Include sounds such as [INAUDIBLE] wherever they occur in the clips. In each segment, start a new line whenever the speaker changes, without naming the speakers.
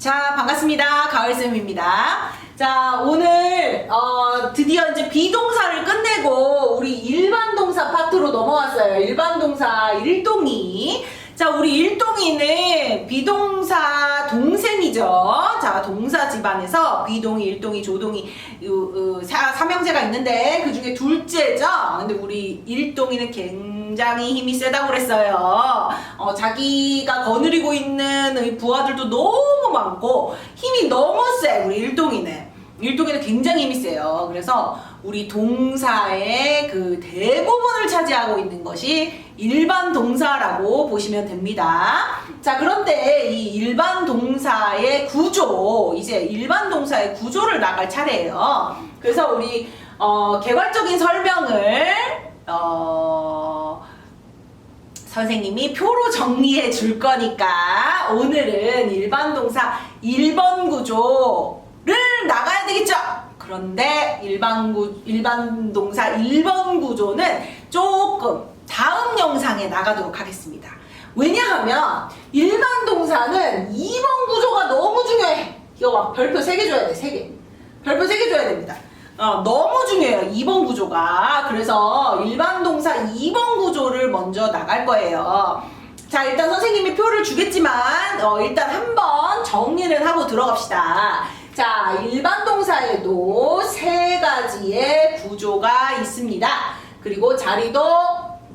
자, 반갑습니다. 가을쌤입니다. 자, 오늘, 어, 드디어 이제 비동사를 끝내고, 우리 일반 동사 파트로 넘어왔어요. 일반 동사 일동이. 자, 우리 일동이는 비동사 동생이죠. 자, 동사 집안에서 비동이, 일동이, 조동이, 요, 어, 사, 삼형제가 있는데, 그 중에 둘째죠. 근데 우리 일동이는 굉장히 힘이 세다고 그랬어요. 어, 자기가 거느리고 있는 이 부하들도 너무 많고, 힘이 너무 세, 우리 일동이는. 일동이는 굉장히 힘이 세요. 그래서 우리 동사의 그 대부분을 차지하고 있는 것이 일반 동사라고 보시면 됩니다. 자, 그런데 이 일반 동사의 구조, 이제 일반 동사의 구조를 나갈 차례예요. 그래서 우리 어, 개괄적인 설명을 어, 선생님이 표로 정리해 줄 거니까 오늘은 일반 동사 1번 구조를 나가야 되겠죠? 그런데 일반 구, 일반 동사 1번 구조는 조금 다음 영상에 나가도록 하겠습니다. 왜냐하면 일반 동사는 2번 구조가 너무 중요해. 이거 막 별표 3개 줘야 돼, 3개. 별표 3개 줘야 됩니다. 어, 너무 중요해요. 2번 구조가. 그래서 일반 동사 2번 구조를 먼저 나갈 거예요. 자, 일단 선생님이 표를 주겠지만, 어, 일단 한번 정리를 하고 들어갑시다. 자, 일반 동사에도 세 가지의 구조가 있습니다. 그리고 자리도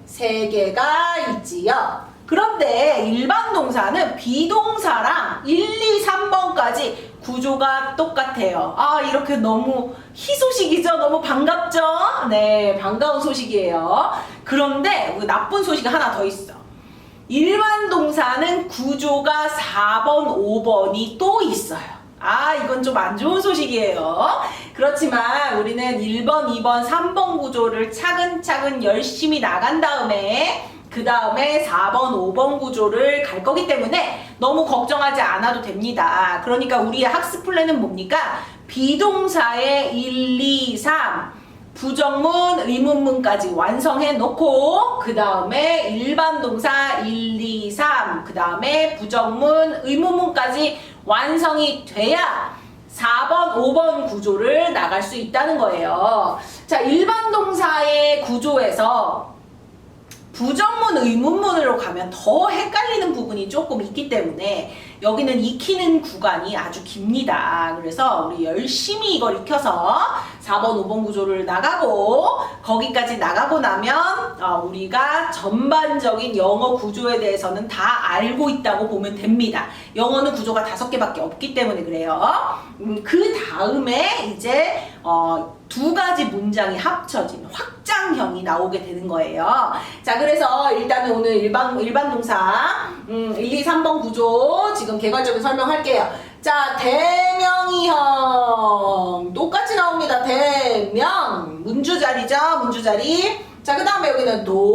세 개가 있지요. 그런데 일반 동사는 비동사랑 1, 2, 3번까지 구조가 똑같아요. 아, 이렇게 너무 희소식이죠? 너무 반갑죠? 네, 반가운 소식이에요. 그런데 나쁜 소식이 하나 더 있어. 일반 동사는 구조가 4번, 5번이 또 있어요. 아, 이건 좀 안 좋은 소식이에요. 그렇지만 우리는 1번, 2번, 3번 구조를 차근차근 열심히 나간 다음에 그 다음에 4번, 5번 구조를 갈 거기 때문에 너무 걱정하지 않아도 됩니다. 그러니까 우리의 학습 플랜은 뭡니까? 비동사의 1, 2, 3, 부정문, 의문문까지 완성해 놓고 그 다음에 일반 동사 1, 2, 3, 그 다음에 부정문, 의문문까지 완성이 돼야 4번, 5번 구조를 나갈 수 있다는 거예요. 자, 일반 동사의 구조에서 부정문 의문문으로 가면 더 헷갈리는 부분이 조금 있기 때문에 여기는 익히는 구간이 아주 깁니다. 그래서 우리 열심히 이걸 익혀서 4번, 5번 구조를 나가고 거기까지 나가고 나면 어, 우리가 전반적인 영어 구조에 대해서는 다 알고 있다고 보면 됩니다. 영어는 구조가 다섯 개밖에 없기 때문에 그래요. 음, 그 다음에 이제 어, 두 가지 문장이 합쳐진 확장형이 나오게 되는 거예요. 자, 그래서 일단은 오늘 일반, 일반 동사, 음, 1, 2, 3번 구조 지금 개괄적인 설명할게요. 자, 대명이형. 똑같이 나옵니다. 대명. 문주 자리죠? 문주 자리. 자, 그 다음에 여기는 동사.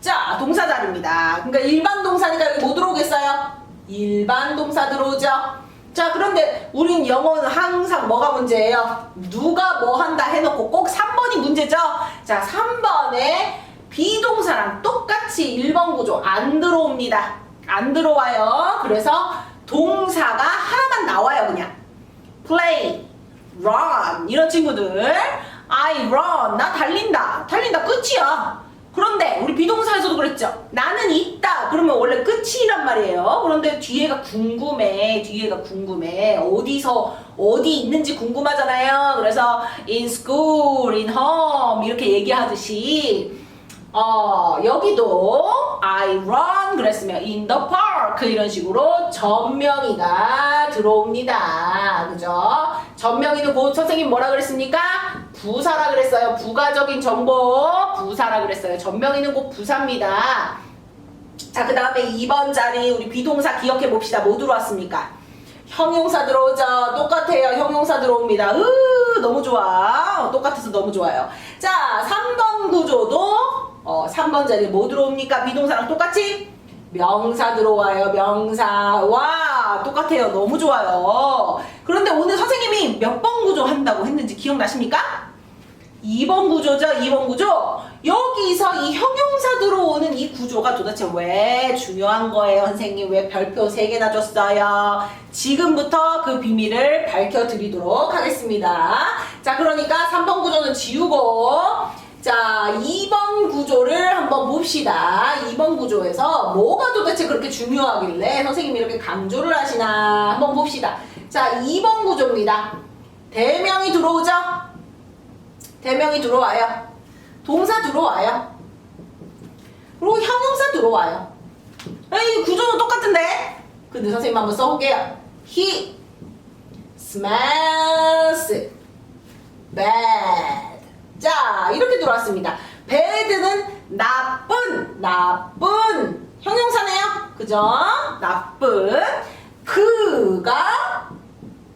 자, 동사 자리입니다. 그러니까 일반 동사니까 여기 뭐 들어오겠어요? 일반 동사 들어오죠? 자, 그런데 우린 영어는 항상 뭐가 문제예요? 누가 뭐 한다 해놓고 꼭 3번이 문제죠? 자, 3번에 비동사랑 똑같이 1번 구조 안 들어옵니다. 안 들어와요. 그래서 동사가 하나만 나와요, 그냥. play, run 이런 친구들 I run 나 달린다 달린다 끝이야 그런데 우리 비동사에서도 그랬죠 나는 있다 그러면 원래 끝이란 말이에요 그런데 뒤에가 궁금해 뒤에가 궁금해 어디서 어디 있는지 궁금하잖아요 그래서 in school, in home 이렇게 얘기하듯이 어, 여기도 I run 그랬으면 in the park 이런 식으로 전명이가 들어옵니다. 그죠? 전명이는 곧 선생님 뭐라 그랬습니까? 부사라 그랬어요. 부가적인 정보 부사라 그랬어요. 전명이는 곧 부사입니다. 자, 그 다음에 2번 자리 우리 비동사 기억해 봅시다. 뭐 들어왔습니까? 형용사 들어오죠. 똑같아요. 형용사 들어옵니다. 으, 너무 좋아. 똑같아서 너무 좋아요. 자, 3번 구조도 어, 3번 자리에 뭐 들어옵니까? 비동사랑 똑같이? 명사 들어와요. 명사 와 똑같아요. 너무 좋아요. 그런데 오늘 선생님이 몇 번 구조 한다고 했는지 기억나십니까? 2번 구조죠. 2번 구조. 여기서 이 형용사 들어오는 이 구조가 도대체 왜 중요한 거예요, 선생님? 왜 별표 3개나 줬어요? 지금부터 그 비밀을 밝혀드리도록 하겠습니다. 자, 그러니까 3번 구조는 지우고, 자, 2번 구조를 한번 봅시다. 2번 구조에서 뭐가 도대체 그렇게 중요하길래 선생님이 이렇게 강조를 하시나 한번 봅시다. 자, 2번 구조입니다. 대명이 들어오죠? 대명이 들어와요. 동사 들어와요. 그리고 형용사 들어와요. 이 구조는 똑같은데? 근데 선생님 한번 써볼게요. He smells bad. 자, 이렇게 들어왔습니다. bad는 나쁜, 나쁜 형용사네요. 그죠? 나쁜. 그가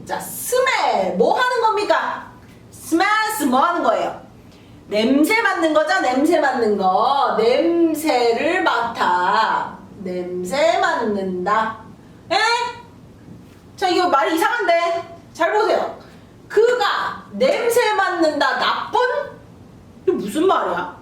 자, smell 뭐 하는 겁니까? Smells 뭐 하는 거예요? 냄새 맡는 거죠? 냄새 맡는 거. 냄새를 맡아. 냄새 맡는다. 에? 자, 이거 말이 이상한데. 잘 보세요. 그가 냄새 맡는다. 나쁜? 이게 무슨 말이야?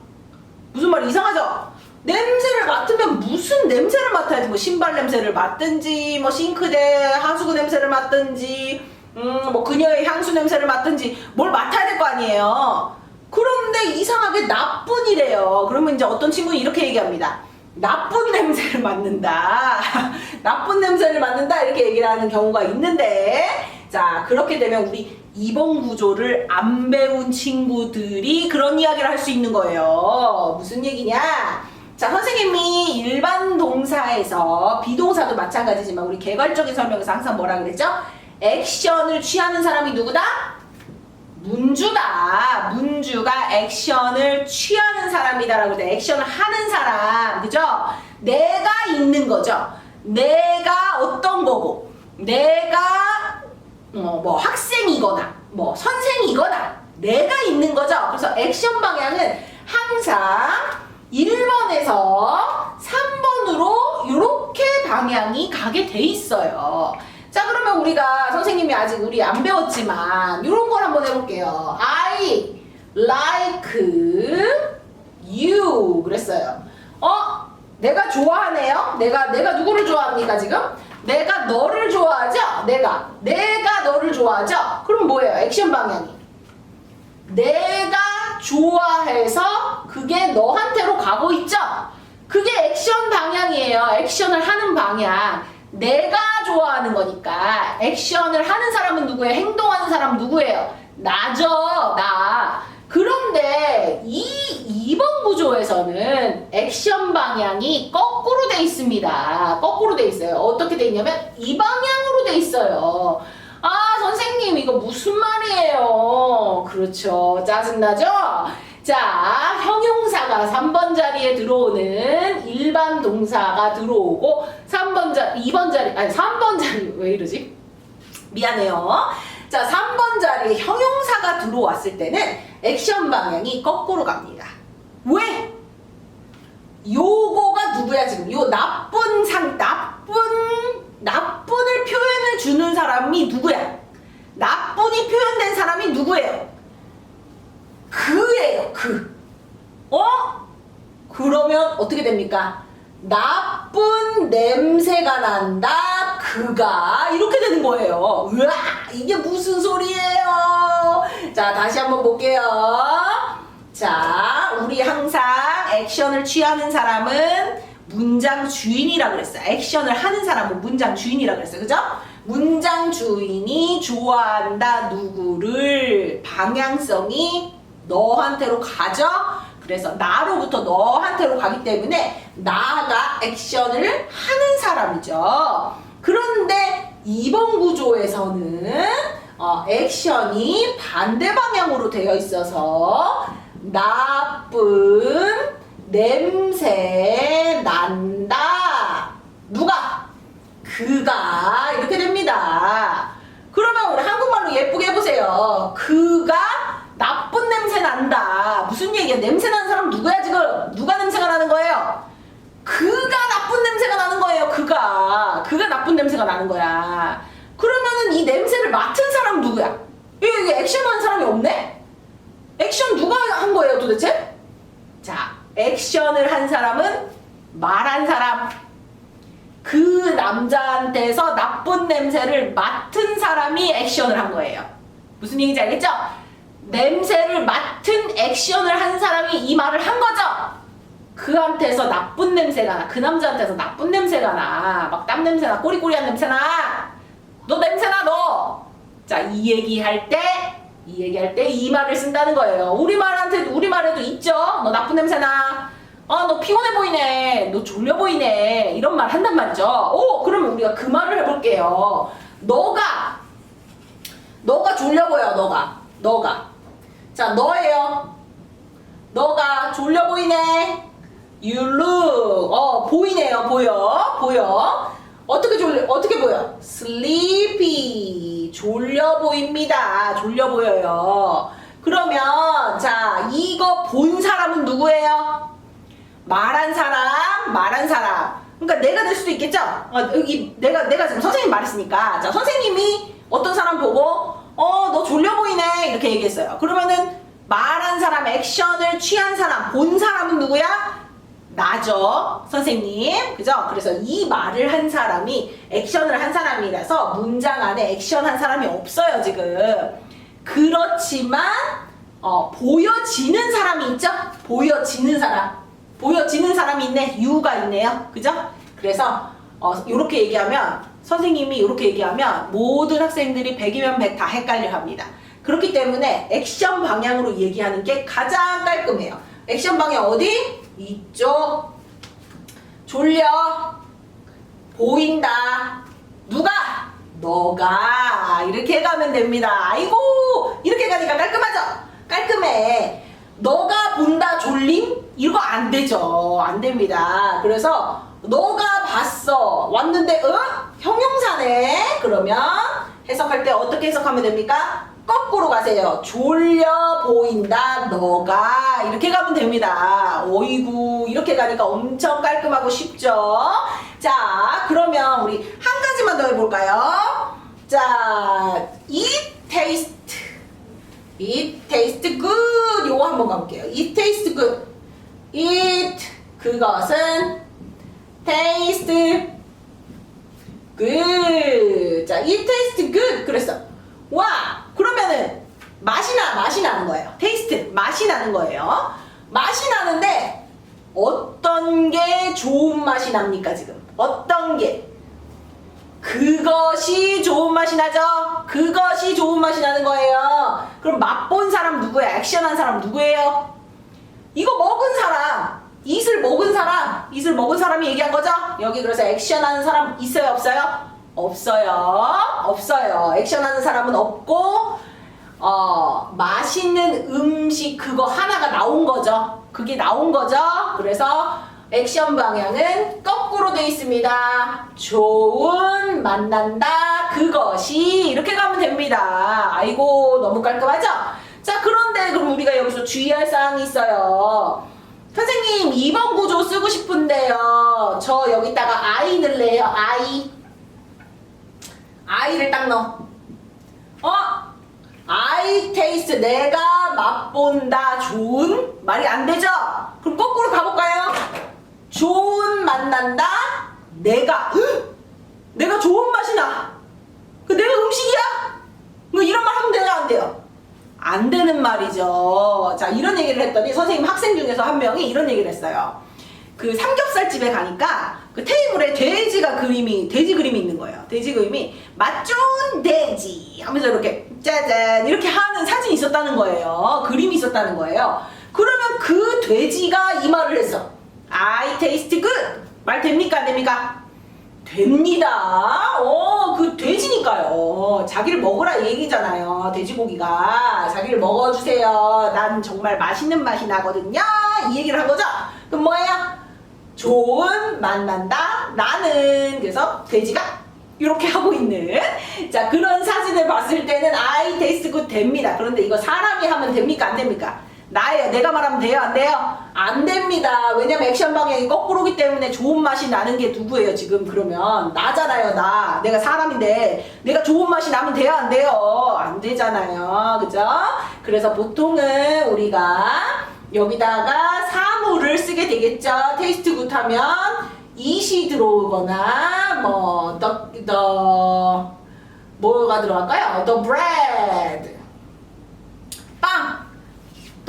무슨 말 이상하죠? 냄새를 맡으면 무슨 냄새를 맡아야지 뭐 신발 냄새를 맡든지 뭐 싱크대 하수구 냄새를 맡든지 음 뭐 그녀의 향수 냄새를 맡든지 뭘 맡아야 될 거 아니에요 그런데 이상하게 나쁜이래요 그러면 이제 어떤 친구는 이렇게 얘기합니다 나쁜 [LAUGHS] 냄새를 맡는다 [LAUGHS] 나쁜 냄새를 맡는다 이렇게 얘기를 하는 경우가 있는데 자 그렇게 되면 우리 2번 구조를 안 배운 친구들이 그런 이야기를 할 수 있는 거예요. 무슨 얘기냐? 자, 선생님이 일반 동사에서 비동사도 마찬가지지만 우리 개괄적인 설명에서 항상 뭐라 그랬죠? 액션을 취하는 사람이 누구다? 문주다. 문주가 액션을 취하는 사람이다라고 돼. 액션을 하는 사람. 그죠? 내가 있는 거죠. 내가 어떤 거고, 내가 어, 뭐 학생이거나 뭐 선생이거나 내가 있는 거죠. 그래서 액션 방향은 항상 1번에서 3번으로 이렇게 방향이 가게 돼 있어요. 자 그러면 우리가 선생님이 아직 우리 안 배웠지만 이런 걸 한번 해볼게요. I like you 그랬어요. 어? 내가 좋아하네요. 내가 내가 누구를 좋아합니까 지금? 내가 너를 좋아하죠? 내가 내가 너를 좋아하죠? 그럼 뭐예요? 액션 방향이 내가 좋아해서 그게 너한테로 가고 있죠? 그게 액션 방향이에요. 액션을 하는 방향. 내가 좋아하는 거니까 액션을 하는 사람은 누구예요? 행동하는 사람은 누구예요? 나죠, 나. 그런데 이 2번 구조에서는 액션 방향이 거꾸로 돼 있습니다. 거꾸로 돼 있어요. 어떻게 돼 있냐면 이 방향으로 돼 있어요. 아, 선생님, 이거 무슨 말이에요? 그렇죠. 짜증나죠? 자, 형용사가 3번 자리에 들어오는 일반 동사가 들어오고 3번 자 2번 자리 아니 3번 자리 왜 이러지? 미안해요. 자, 3번 자리에 형용사가 들어왔을 때는 액션 방향이 거꾸로 갑니다. 왜? 요거가 누구야 지금? 요 나쁜 상 나쁜 나쁜을 표현을 주는 사람이 누구야? 나쁜이 표현된 사람이 누구예요? 그예요. 그. 어? 그러면 어떻게 됩니까? 나쁜 냄새가 난다. 그가 이렇게 되는 거예요. 으아, 이게 무슨 소리예요? 자, 다시 한번 볼게요. 자, 우리 항상 액션을 취하는 사람은 문장 주인이라 그랬어요. 액션을 하는 사람은 문장 주인이라 그랬어요. 그죠? 문장 주인이 좋아한다 누구를 방향성이 너한테로 가죠? 그래서 나로부터 너한테로 가기 때문에 나가 액션을 하는 사람이죠. 그런데 2번 구조에서는 어, 액션이 반대 방향으로 되어 있어서 나쁜 냄새 난다. 누가? 그가 이렇게 됩니다. 그러면 우리 한국말로 예쁘게 해보세요. 그가 나쁜 냄새 난다. 무슨 얘기야? 냄새 나는 사람 누구야 지금? 누가 냄새가 나는 거예요? 그가 나쁜 냄새가 나는 거예요. 그가 그가 나쁜 냄새가 나는 거야. 그러면은 이 냄새를 맡은 사람 누구야? 여기 액션한 사람이 없네? 액션 누가 한 거예요 도대체? 자 액션을 한 사람은 말한 사람. 그 남자한테서 나쁜 냄새를 맡은 사람이 액션을 한 거예요. 무슨 얘기인지 알겠죠? 냄새를 맡은 액션을 한 사람이 이 말을 한 거죠. 그한테서 나쁜 냄새가 나. 그 남자한테서 나쁜 냄새가 나. 막 땀 냄새나, 꼬리꼬리한 냄새나. 너 냄새나, 너. 자, 이 얘기할 때, 이 얘기할 때 이 말을 쓴다는 거예요. 우리말한테, 우리말에도 있죠? 너 나쁜 냄새나. 아, 너 피곤해 보이네. 너 졸려 보이네. 이런 말 한단 말이죠. 오, 그러면 우리가 그 말을 해볼게요. 너가, 너가 졸려 보여, 너가. 너가. 자, 너예요. 너가 졸려 보이네. You look. 어, 보이네요. 보여. 보여. 어떻게 졸려, 어떻게 보여? sleepy. 졸려 보입니다. 졸려 보여요. 그러면, 자, 이거 본 사람은 누구예요? 말한 사람, 말한 사람. 그러니까 내가 될 수도 있겠죠? 어, 여기 내가, 내가 지금 선생님 말했으니까. 자, 선생님이 어떤 사람 보고, 어, 너 졸려 보이네. 이렇게 얘기했어요. 그러면은 말한 사람, 액션을 취한 사람, 본 사람은 누구야? 나죠. 선생님. 그죠? 그래서 이 말을 한 사람이 액션을 한 사람이라서 문장 안에 액션 한 사람이 없어요, 지금. 그렇지만, 어, 보여지는 사람이 있죠? 보여지는 사람. 보여지는 사람이 있네. 유가 있네요. 그죠? 그래서, 어, 요렇게 얘기하면, 선생님이 이렇게 얘기하면 모든 학생들이 100이면 100 다 헷갈려 합니다. 그렇기 때문에 액션 방향으로 얘기하는 게 가장 깔끔해요. 액션 방향 어디? 이쪽. 졸려. 보인다. 누가? 너가. 이렇게 가면 됩니다. 아이고! 이렇게 가니까 깔끔하죠? 깔끔해. 너가 본다 졸림? 이거 안 되죠. 안 됩니다. 그래서 너가 봤어. 왔는데, 어? 형용사네? 그러면 해석할 때 어떻게 해석하면 됩니까? 거꾸로 가세요. 졸려 보인다, 너가. 이렇게 가면 됩니다. 어이구, 이렇게 가니까 엄청 깔끔하고 쉽죠? 자, 그러면 우리 한 가지만 더 해볼까요? 자, eat, taste. It tastes good. 요거 한번 가볼게요. It tastes good. It 그것은 taste good. 자, it tastes good. 그랬어. 와, 그러면은 맛이 나, 맛이 나는 거예요. taste 맛이 나는 거예요. 맛이 나는데 어떤 게 좋은 맛이 납니까 지금? 어떤 게? 그것이 좋은 맛이 나죠? 그것이 좋은 맛이 나는 거예요. 그럼 맛본 사람 누구예요? 액션한 사람 누구예요? 이거 먹은 사람, 이슬 먹은 사람, 이슬 먹은 사람이 얘기한 거죠? 여기 그래서 액션하는 사람 있어요? 없어요? 없어요. 없어요. 액션하는 사람은 없고, 어, 맛있는 음식 그거 하나가 나온 거죠. 그게 나온 거죠. 그래서 액션 방향은 거꾸로 돼 있습니다. 좋은 만난다 그것이 이렇게 가면 됩니다. 아이고 너무 깔끔하죠? 자 그런데 그럼 우리가 여기서 주의할 사항이 있어요. 선생님 2번 구조 쓰고 싶은데요. 저 여기다가 I 넣을래요. I를 딱 넣어. 어? I taste 내가 맛본다 좋은 말이 안 되죠? 그럼 거꾸로 가볼까요? 좋은 만난다 내가 헉! 내가 좋은 맛이 나. 그 내가 음식이야? 뭐 이런 말 하면 돼요 안 돼요? 안 되는 말이죠. 자 이런 얘기를 했더니 선생님 학생 중에서 한 명이 이런 얘기를 했어요. 그 삼겹살 집에 가니까 그 테이블에 돼지가 그림이 돼지 그림이 있는 거예요. 돼지 그림이 맛 좋은 돼지 하면서 이렇게 짜잔 이렇게 하는 사진이 있었다는 거예요. 그림이 있었다는 거예요. 그러면 그 돼지가 이 말을 했어. I taste good. 말 됩니까 안 됩니까? 됩니다. 어, 그 돼지니까요. 자기를 먹으라 이 얘기잖아요. 돼지고기가 자기를 먹어주세요. 난 정말 맛있는 맛이 나거든요. 이 얘기를 한 거죠. 그럼 뭐예요? 좋은 만난다. 나는 그래서 돼지가 이렇게 [LAUGHS] 하고 있는 자 그런 사진을 봤을 때는 아이 테이스트 됩니다. 그런데 이거 사람이 하면 됩니까 안 됩니까? 나예요. 내가 말하면 돼요 안 돼요? 안 됩니다. 왜냐면 액션 방향이 거꾸로기 때문에 좋은 맛이 나는 게 누구예요 지금 그러면 나잖아요 나. 내가 사람인데 내가 좋은 맛이 나면 돼요 안 돼요? 안 되잖아요. 그죠? 그래서 보통은 우리가 여기다가 사물을 쓰게 되겠죠. 테이스트 굿 하면 이시 들어오거나 뭐 the, the 뭐가 들어갈까요? the bread 빵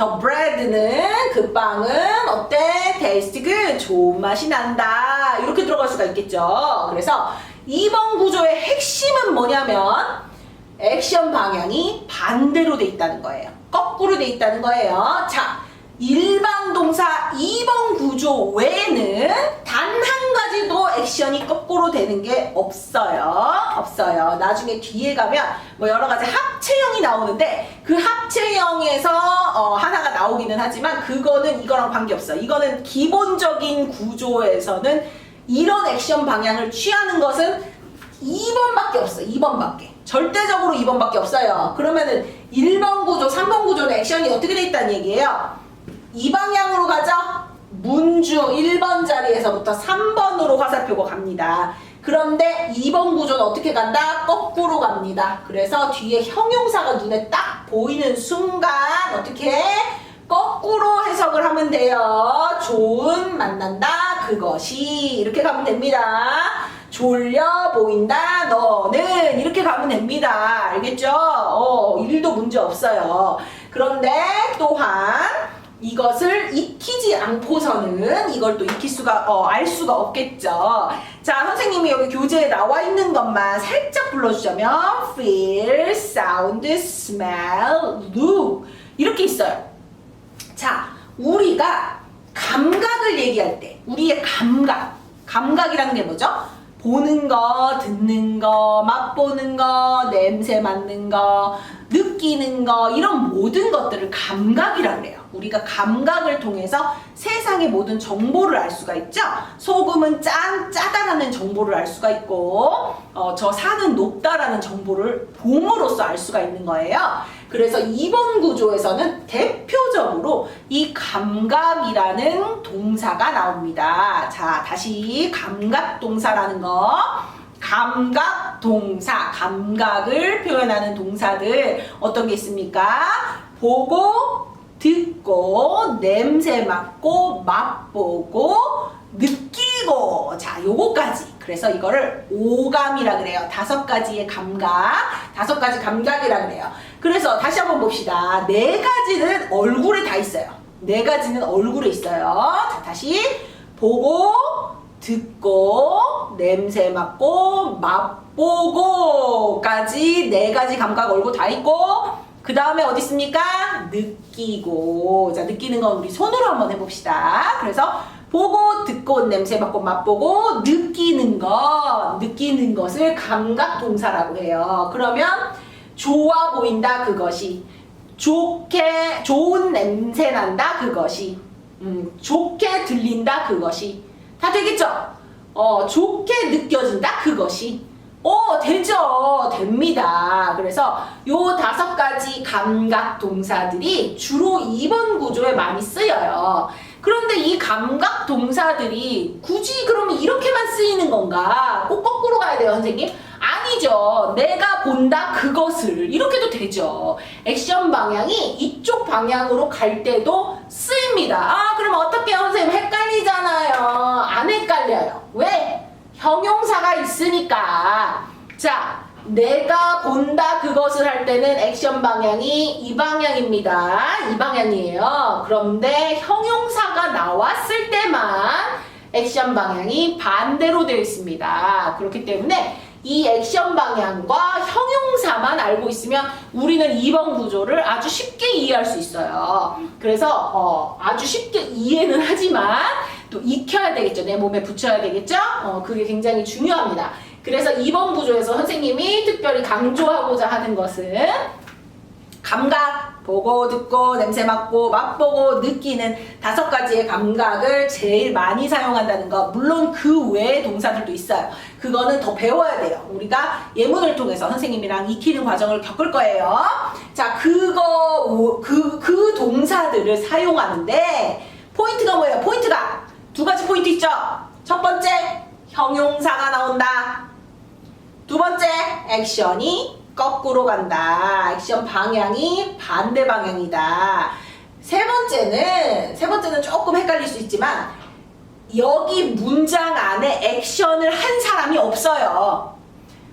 the bread는 그 빵은 어때? 테이스트 굿 좋은 맛이 난다 이렇게 들어갈 수가 있겠죠. 그래서 2번 구조의 핵심은 뭐냐면 액션 방향이 반대로 돼 있다는 거예요. 거꾸로 돼 있다는 거예요. 자, 일반 동사 2번 구조 외에는 단 한 가지도 액션이 거꾸로 되는 게 없어요. 없어요. 나중에 뒤에 가면 뭐 여러 가지 합체형이 나오는데 그 합체형에서 어, 하나가 나오기는 하지만 그거는 이거랑 관계없어. 이거는 기본적인 구조에서는 이런 액션 방향을 취하는 것은 2번밖에 없어. 2번밖에. 절대적으로 2번밖에 없어요. 그러면은 1번 구조, 3번 구조는 액션이 어떻게 돼 있다는 얘기예요? 이 방향으로 가죠? 문주 1번 자리에서부터 3번으로 화살표가 갑니다. 그런데 2번 구조는 어떻게 간다? 거꾸로 갑니다. 그래서 뒤에 형용사가 눈에 딱 보이는 순간 어떻게 해? 거꾸로 해석을 하면 돼요. 좋은 만난다 그것이 이렇게 가면 됩니다. 졸려 보인다 너는 이렇게 가면 됩니다. 알겠죠? 어, 일도 문제 없어요. 그런데 또한 이것을 익히지 않고서는 이걸 또 익힐 수가 어, 알 수가 없겠죠. 자, 선생님이 여기 교재에 나와 있는 것만 살짝 불러주자면 feel, sound, smell, look 이렇게 있어요. 자, 우리가 감각을 얘기할 때, 우리의 감각, 감각이라는 게 뭐죠? 보는 거, 듣는 거, 맛보는 거, 냄새 맡는 거, 느끼는 거, 이런 모든 것들을 감각이라 그래요. 우리가 감각을 통해서 세상의 모든 정보를 알 수가 있죠? 소금은 짠, 짜다라는 정보를 알 수가 있고, 어, 저 산은 높다라는 정보를 봄으로써 알 수가 있는 거예요. 그래서 이번 구조에서는 대표적으로 이 감각이라는 동사가 나옵니다. 자, 다시 감각 동사라는 거. 감각 동사, 감각을 표현하는 동사들 어떤 게 있습니까? 보고, 듣고, 냄새 맡고, 맛보고, 느끼고. 자, 요거까지. 그래서 이거를 오감이라 그래요. 다섯 가지의 감각, 다섯 가지 감각이라 그래요. 그래서 다시 한번 봅시다. 네 가지는 얼굴에 다 있어요. 네 가지는 얼굴에 있어요. 자, 다시 보고, 듣고, 냄새 맡고, 맛보고까지 네 가지 감각 얼굴 다 있고, 그 다음에 어디 있습니까? 느끼고. 자, 느끼는 건 우리 손으로 한번 해봅시다. 그래서 보고, 듣고, 냄새 맡고, 맛보고, 느끼는 것. 느끼는 것을 감각 동사라고 해요. 그러면 좋아 보인다, 그것이. 좋게, 좋은 냄새 난다, 그것이. 음, 좋게 들린다, 그것이. 다 되겠죠? 어, 좋게 느껴진다, 그것이. 어, 되죠. 됩니다. 그래서 요 다섯 가지 감각 동사들이 주로 2번 구조에 많이 쓰여요. 그런데 이 감각 동사들이 굳이 그러면 이렇게만 쓰이는 건가? 꼭 거꾸로 가야 돼요, 선생님? 아니죠. 내가 본다 그것을 이렇게도 되죠. 액션 방향이 이쪽 방향으로 갈 때도 쓰입니다. 아, 그럼 어떻게 해요, 선생님? 헷갈리잖아요. 안 헷갈려요. 왜? 형용사가 있으니까. 자, 내가 본다 그것을 할 때는 액션 방향이 이 방향입니다. 이 방향이에요. 그런데 형용사가 나왔을 때만 액션 방향이 반대로 되어 있습니다. 그렇기 때문에 이 액션 방향과 형용사만 알고 있으면 우리는 2번 구조를 아주 쉽게 이해할 수 있어요. 그래서 어, 아주 쉽게 이해는 하지만 또 익혀야 되겠죠. 내 몸에 붙여야 되겠죠. 어, 그게 굉장히 중요합니다. 그래서 2번 구조에서 선생님이 특별히 강조하고자 하는 것은 감각, 보고, 듣고, 냄새 맡고, 맛보고, 느끼는 다섯 가지의 감각을 제일 많이 사용한다는 거. 물론 그 외의 동사들도 있어요. 그거는 더 배워야 돼요. 우리가 예문을 통해서 선생님이랑 익히는 과정을 겪을 거예요. 자, 그거, 그, 그 동사들을 사용하는데, 포인트가 뭐예요? 포인트가 두 가지 포인트 있죠? 첫 번째, 형용사가 나온다. 두 번째, 액션이 거꾸로 간다. 액션 방향이 반대 방향이다. 세 번째는 세 번째는 조금 헷갈릴 수 있지만 여기 문장 안에 액션을 한 사람이 없어요.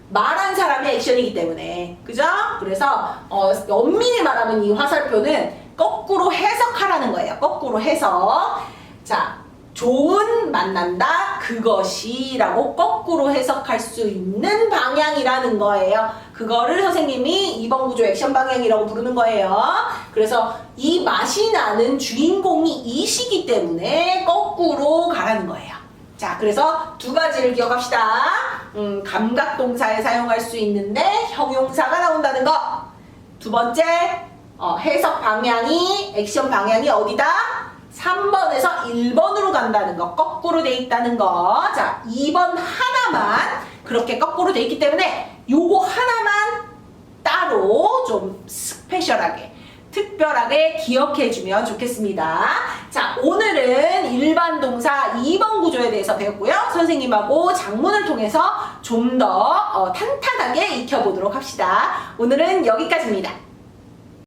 말한 사람의 액션이기 때문에 그죠? 그래서 어, 엄밀히 말하면 이 화살표는 거꾸로 해석하라는 거예요. 거꾸로 해석. 자, 좋은 만난다 그것이라고 거꾸로 해석할 수 있는 방향이라는 거예요. 그거를 선생님이 2번 구조 액션 방향이라고 부르는 거예요. 그래서 이 맛이 나는 주인공이 이시기 때문에 거꾸로 가라는 거예요. 자, 그래서 두 가지를 기억합시다. 음, 감각 동사에 사용할 수 있는데 형용사가 나온다는 거. 두 번째, 어, 해석 방향이, 액션 방향이 어디다? 3번에서 1번으로 간다는 거. 거꾸로 돼 있다는 거. 자, 2번 하나만 그렇게 거꾸로 돼 있기 때문에 요거 하나만 따로 좀 스페셜하게 특별하게 기억해 주면 좋겠습니다. 자, 오늘은 일반 동사 2번 구조에 대해서 배웠고요. 선생님하고 장문을 통해서 좀더 어, 탄탄하게 익혀보도록 합시다. 오늘은 여기까지입니다.